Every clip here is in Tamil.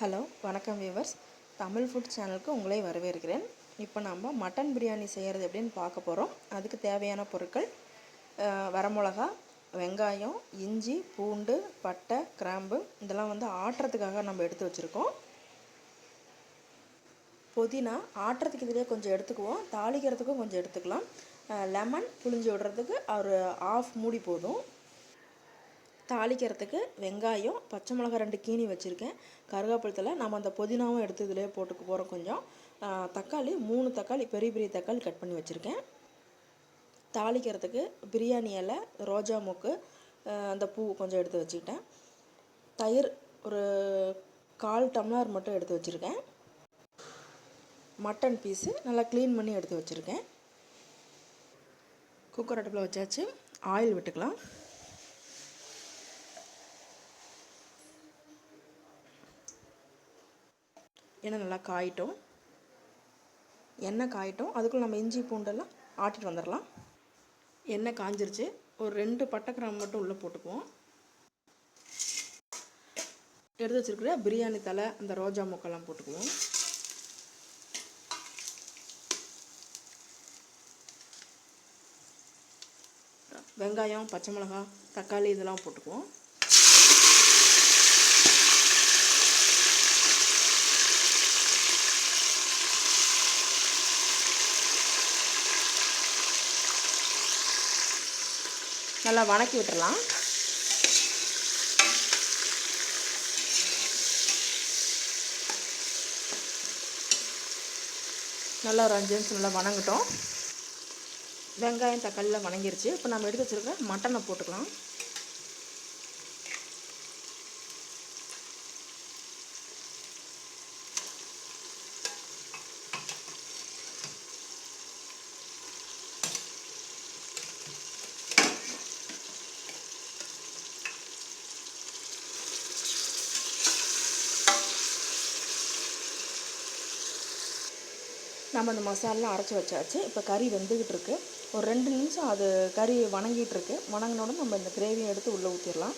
ஹலோ வணக்கம் வியூவர்ஸ் தமிழ் ஃபுட் சேனலுக்கு உங்களை வரவேற்கிறேன். இப்போ நம்ம மட்டன் பிரியாணி செய்கிறது எப்படின்னு பார்க்க போகிறோம் அதுக்கு தேவையான பொருட்கள் வரமிளகா வெங்காயம் இஞ்சி பூண்டு பட்டை கிராம்பு இதெல்லாம் வந்து ஆட்டுறதுக்காக நம்ம எடுத்து வச்சுருக்கோம். புதினா ஆட்டுறதுக்கு இதிலே கொஞ்சம் எடுத்துக்குவோம். தாளிக்கிறதுக்கும் கொஞ்சம் எடுத்துக்கலாம். லெமன் புளிஞ்சு விடுறதுக்கு ஒரு ஆஃப் மூடி போதும். தாளிக்கிறதுக்கு வெங்காயம் பச்சை மிளகாய் ரெண்டு கீனி வச்சுருக்கேன். கருகாப்பழத்தில் நம்ம அந்த புதினாவும் எடுத்து இதிலே போட்டுக்க போகிறோம் கொஞ்சம். தக்காளி மூணு தக்காளி பெரிய பெரிய தக்காளி கட் பண்ணி வச்சுருக்கேன். தாளிக்கிறதுக்கு பிரியாணி இலை ரோஜா மொக்கு அந்த பூ கொஞ்சம் எடுத்து வச்சுக்கிட்டேன். தயிர் ஒரு கால் டம்ளர் மட்டும் எடுத்து வச்சுருக்கேன். மட்டன் பீஸு நல்லா க்ளீன் பண்ணி எடுத்து வச்சுருக்கேன். குக்கர் அடுப்பில் வச்சாச்சு. ஆயில் விட்டுக்கலாம். எண்ணெய் நல்லா காயிட்டும். எண்ணெய் காயிட்டும். அதுக்குள்ளே நம்ம இஞ்சி பூண்டெல்லாம் ஆட்டிட்டு வந்துடலாம் எண்ணெய் காஞ்சிருச்சு. ஒரு ரெண்டு பட்டை கிராம்பு மட்டும் உள்ளே போட்டுக்குவோம். எடுத்து வச்சிருக்கிற பிரியாணி தலை அந்த ரோஜா மொக்கெல்லாம் போட்டுக்குவோம். வெங்காயம் பச்சை மிளகாய் தக்காளி இதெல்லாம் போட்டுக்குவோம். நல்லா வணக்கி விட்டுறலாம். நல்லா ஒரு அஞ்சு நிமிஷம் நல்லா வணங்கட்டும். வெங்காயம் தக்காளிலாம் வணங்கிருச்சு. இப்போ நம்ம எடுத்து வச்சுருக்க மட்டனை போட்டுக்கலாம். நம்ம அந்த மசாலாம் அரைச்சி வச்சாச்சு. இப்போ கறி வெந்துக்கிட்டு இருக்கு ஒரு ரெண்டு நிமிஷம் அது கறி வணங்கிட்டு இருக்கு வணங்கினோட நம்ம இந்த கிரேவியை எடுத்து உள்ளே ஊற்றிடலாம்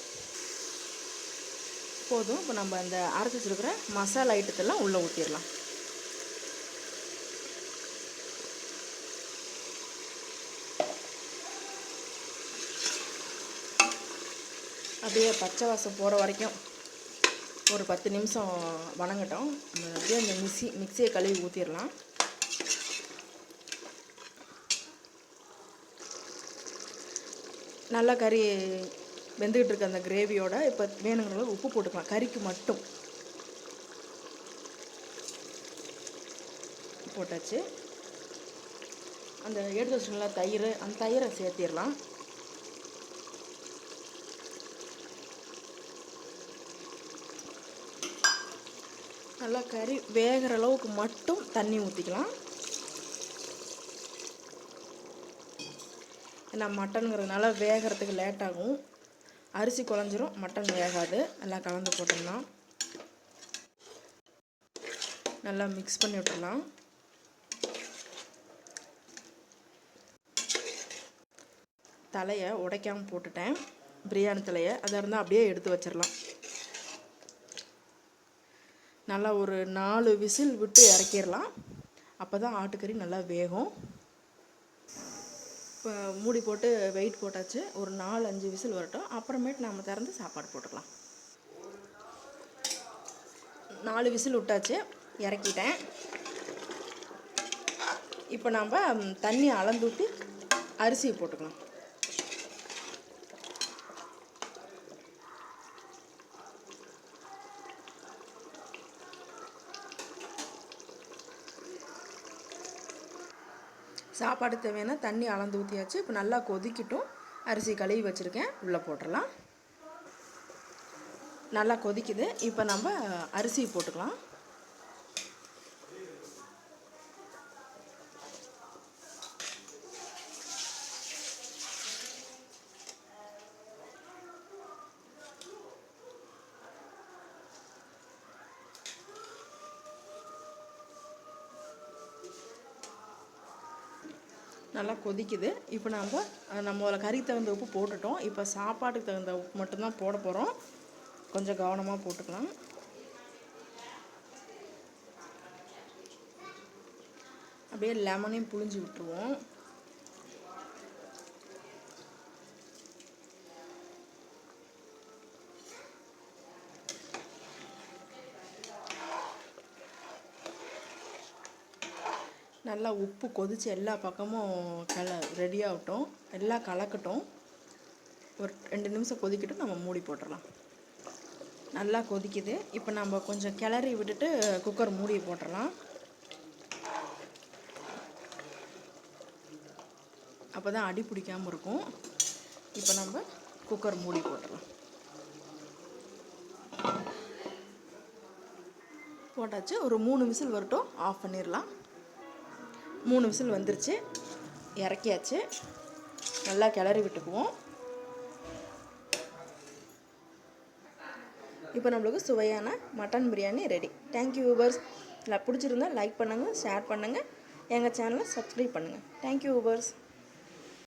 போதும். இப்போ நம்ம இந்த அரைச்சி வச்சிருக்கிற மசாலா ஐட்டத்தெல்லாம் உள்ளே ஊற்றிடலாம் அப்படியே பச்சை வாசம் போகிற வரைக்கும் ஒரு பத்து நிமிஷம் வணங்கட்டும். அப்படியே அந்த மிக்ஸி மிக்சியை கழுவி ஊற்றிடலாம் நல்லா கறி வெந்துக்கிட்டு இருக்க அந்த கிரேவியோட இப்போ வேணுங்கிற அளவு உப்பு போட்டுக்கலாம். கறிக்கு மட்டும். போட்டாச்சு. அந்த எடுத்து வச்சுங்களா தயிர் அந்த தயிரை சேர்த்திடலாம். நல்லா கறி வேகிற அளவுக்கு மட்டும் தண்ணி ஊற்றிக்கலாம் ஏன்னா மட்டனுங்கிறதுனால வேகிறதுக்கு லேட் ஆகும் அரிசி குழஞ்சிரும் மட்டன் வேகாது. நல்லா கலந்து போட்டுடலாம். நல்லா மிக்ஸ் பண்ணி விட்டுடலாம். தலையை உடைக்காமல் போட்டுட்டேன். பிரியாணி தலையை. அதை இருந்தால் அப்படியே எடுத்து வச்சிடலாம். நல்லா ஒரு நாலு விசில் விட்டு இறக்கிடலாம். அப்போ தான் ஆட்டுக்கறி நல்லா வேகும். மூடி போட்டு வெயிட் போட்டாச்சு. ஒரு நாலு அஞ்சு விசில் வரட்டும். அப்புறமேட்டு நாம் திறந்து சாப்பாடு போட்டுக்கலாம். நாலு விசில் விட்டாச்சு. இறக்கிட்டேன். இப்போ நாம் தண்ணி அளந்து ஊற்றி அரிசியை போட்டுக்கலாம். சாப்பாடு தேவையான தண்ணி அளந்து ஊற்றியாச்சு இப்போ நல்லா கொதிக்கட்டும். அரிசி கழுவி வச்சுருக்கேன். உள்ளே போட்டுடலாம். நல்லா கொதிக்குது. இப்போ நம்ம அரிசி போட்டுக்கலாம். நல்லா கொதிக்குது. இப்போ நம்ம நம்ம கறிக்கு தகுந்த உப்பு போட்டுட்டோம். இப்போ சாப்பாட்டுக்கு தகுந்த உப்பு மட்டும்தான் போட போகிறோம் கொஞ்சம் கவனமாக போட்டுக்கலாம். அப்படியே லெமனையும் புழிஞ்சு விட்டுருவோம். நல்லா உப்பு கொதித்து எல்லா பக்கமும் கல ரெடி ஆகட்டும் எல்லாம் கலக்கட்டும். ஒரு ரெண்டு நிமிஷம் கொதிக்கட்டும் நம்ம மூடி போட்டுடலாம் நல்லா கொதிக்குது. இப்போ நம்ம கொஞ்சம் கிளறி விட்டுட்டு குக்கர் மூடி போட்டுடலாம் அப்போ தான் அடி பிடிக்காமல் இருக்கும். இப்போ நம்ம குக்கர் மூடி போட்டுடலாம் போட்டாச்சு. ஒரு மூணு விசில் வரட்டும். ஆஃப் பண்ணிடலாம் மூணு விசில் வந்துருச்சு. இறக்கியாச்சு. நல்லா கிளறி விட்டுக்குவோம். இப்போ நம்மளுக்கு சுவையான mutton biryani ready. Thank you யூபர்ஸ் இல்லை பிடிச்சிருந்தா லைக் பண்ணுங்கள் ஷேர் பண்ணுங்கள் எங்கள் சேனலை சப்ஸ்கிரைப் பண்ணுங்கள் தேங்க்யூ யூபர்ஸ்